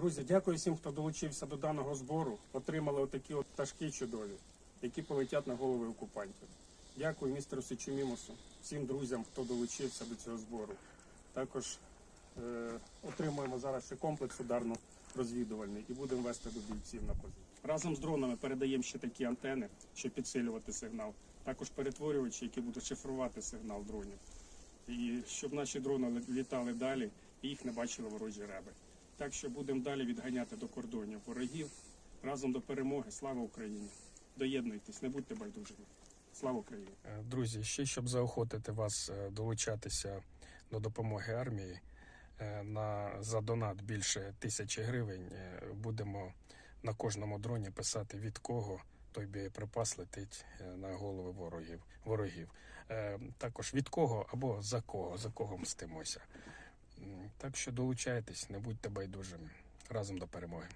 Друзі, дякую всім, хто долучився до даного збору. Отримали отакі от пташки чудові, які полетять на голови окупантів. Дякую містеру Сичумімусу, всім друзям, хто долучився до цього збору. Також е, отримуємо зараз ще комплекс ударно-розвідувальний і будемо вести до бійців на позицію. Разом з дронами передаємо ще такі антени, щоб підсилювати сигнал. Також перетворювачі, які будуть шифрувати сигнал дронів. І щоб наші дрони літали далі і їх не бачили ворожі реби. Так що будемо далі відганяти до кордонів ворогів разом до перемоги. Слава Україні! Доєднуйтесь, не будьте байдужими. Слава Україні! Е, Друзі, ще щоб заохотити вас е, долучатися до допомоги армії е, на за донат більше тисячі гривень. Будемо на кожному дроні писати від кого той боєприпас летить на голови ворогів. ворогів. Також від кого або за кого, за кого мстимося. Так що долучайтесь, не будьте байдужими разом до перемоги.